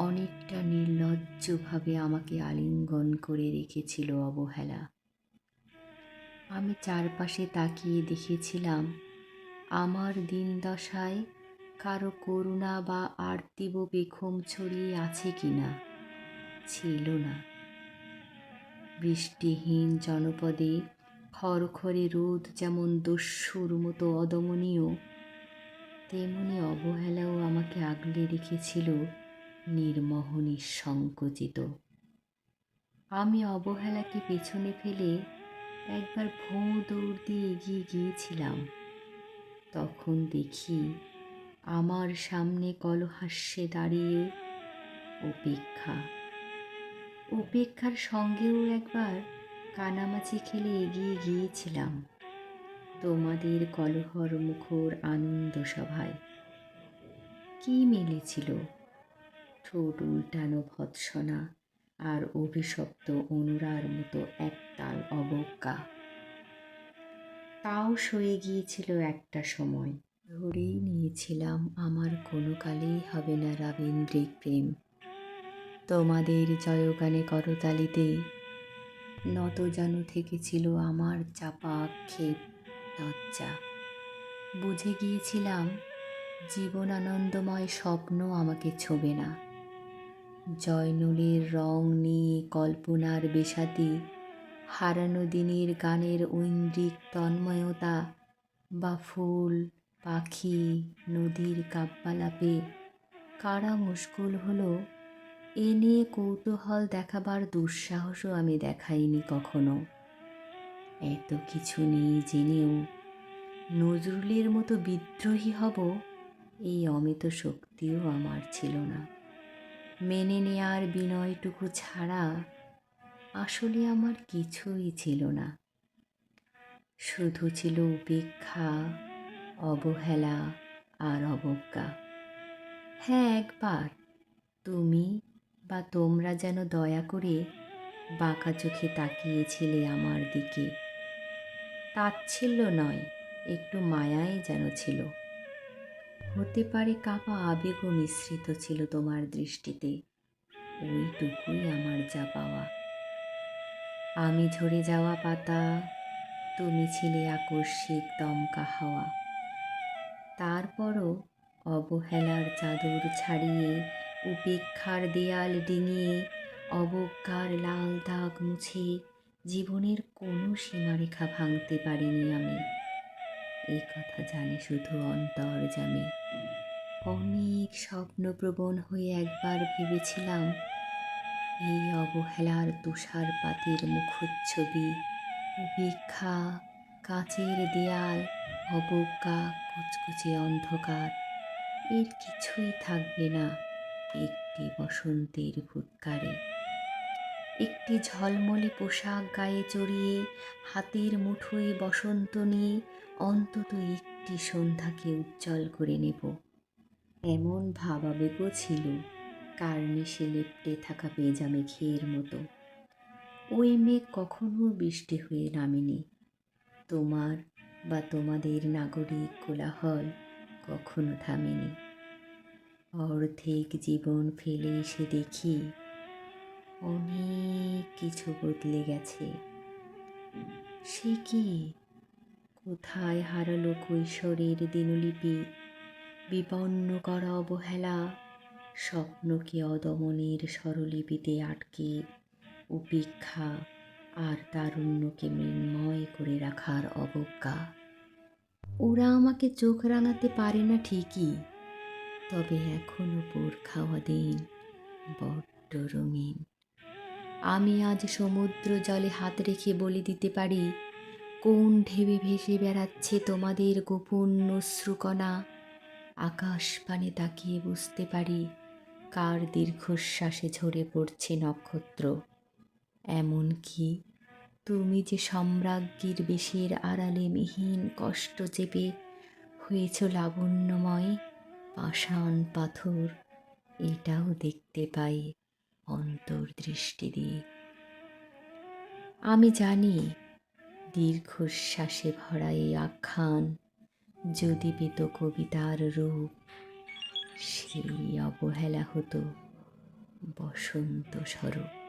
অনেকটা নির্লজ্জভাবে আমাকে আলিঙ্গন করে রেখেছিল অবহেলা। আমি চারপাশে তাকিয়ে দেখেছিলাম, আমার দিন দশায় কারও করুণা বা আর্তিব বেখম ছড়িয়ে আছে কিনা ছিল না। বৃষ্টিহীন জনপদে খড়খড়ে রোদ যেমন দস্যুর মতো অদমনীয়, তেমনি অবহেলাও আমাকে আগলে রেখেছিল নির্মহ নিঃসংকোচিত আমি অবহেলাকে পেছনে ফেলে একবার ভোঁ দৌড় দিয়ে এগিয়ে গিয়েছিলাম? তখন দেখি আমার সামনে কলহাস্যে দাঁড়িয়ে উপেক্ষা। উপেক্ষার সঙ্গেও একবার কানামাছি খেলে এগিয়ে গিয়েছিলাম তোমাদের কলহর মুখর আনন্দ সভায় কি মিলেছিল? ঠোঁট উল্টানো ভৎসনা আর অভিশপ্ত অনুরার মতো একতাল অবজ্ঞা। তাও সয়ে গিয়েছিল একটা সময়। ধরেই নিয়েছিলাম, আমার কোনো কালেই হবে না রাবীন্দ্রিক প্রেম। তোমাদের জয়গানে করতালিতে নত যেন থেকেছিল আমার চাপা আক্ষেপ, লজ্জা। বুঝে গিয়েছিলাম, জীবনানন্দময় স্বপ্ন আমাকে ছোবে না। জয়নুলের রং নিয়ে কল্পনার বেসাতি হারানো দিনের গানের ঐন্দ্রিক তন্ময়তা বা ফুল, পাখি, নদীর কাব্যালাপে কারা মুশকুল হলো, এ নিয়ে কৌতূহল দেখাবার দুঃসাহসও আমি দেখাইনি কখনো। এত কিছু নেই জেনেও নজরুলের মতো বিদ্রোহী হব এই অমিত শক্তিও আমার ছিল না। মেনে নেয়ার বিনয়টুকু ছাড়া আসলে আমার কিছুই ছিল না। শুধু ছিল উপেক্ষা, অবহেলা আর অবজ্ঞা। হ্যাঁ একবার। তুমি বা তোমরা যেন দয়া করে বাঁকা চোখে তাকিয়েছিলে আমার দিকে। তাচ্ছিল্য নয়, একটু মায়াই যেন ছিল। হতে পারে কাপা আবেগও মিশ্রিত ছিল তোমার দৃষ্টিতে। ওইটুকুই আমার যা পাওয়া। আমি ঝরে যাওয়া পাতা, তুমি ছিলে আকস্মিক দমকা হাওয়া। তারপরও অবহেলার চাদর ছাড়িয়ে, উপেক্ষার দেয়াল ডিঙিয়ে, অবজ্ঞার লাল দাগ মুছে, জীবনের কোনো সীমারেখা ভাঙতে পারিনি আমি। এই কথা জানি শুধু অন্তর অন্তর্জামে অনেক স্বপ্নপ্রবণ হয়ে একবার ভেবেছিলাম, এই অবহেলার তুষারপাতের মুখচ্ছবি উপেক্ষা কাঁচের দেয়াল, অবজ্ঞা, কুচকুচে অন্ধকার, এর কিছুই থাকবে না একটি বসন্তের ফুৎকারে একটি ঝলমলে পোশাক গায়ে চড়িয়ে হাতের মুঠোয় বসন্ত নিয়ে অন্তত একটি সন্ধ্যাকে উজ্জ্বল করে নেব। এমন ভাবাবেগও ছিল কার্নিশে লেপটে থাকা পেজা মেঘের মতো। ওই মেঘ কখনো বৃষ্টি হয়ে নামেনি। তোমার বা তোমাদের নাগরিক কোলাহল কখনো থামেনি। অর্ধেক জীবন ফেলে এসে দেখি অনেক কিছু বদলে গেছে। সে কি? কোথায় হারালো কৈশোরের দিনলিপি? বিপন্ন করা অবহেলা, স্বপ্নকে অদমনের স্বরলিপিতে আটকে, উপেক্ষা আর তারুণ্যকে মৃন্ময় করে রাখার অবজ্ঞা। ওরা আমাকে চোখ রাঙাতে পারে না ঠিকই, তবে এখনও পোর খাওয়া দিন বড্ড রঙিন। আমি আজ সমুদ্র জলে হাত রেখে বলে দিতে পারি, কোন ঢেবে ভেসে বেড়াচ্ছে তোমাদের গোপন অশ্রুকণা? আকাশ পানে তাকিয়ে বুঝতে পারি কার দীর্ঘশ্বাসে ঝরে পড়ছে নক্ষত্র। এমনকি তুমি যে সম্রাজ্ঞীর বেশের আড়ালে মিহিন কষ্ট চেপে হয়েছ লাবণ্যময় পাষাণ পাথর, এটাও দেখতে পাই অন্তর্দৃষ্টি দিয়ে। আমি জানি দীর্ঘশ্বাসে ভরা এই আখ্যান যদি পেত কবিতার রূপ সেই অবহেলা হতো বসন্ত স্বরূপ।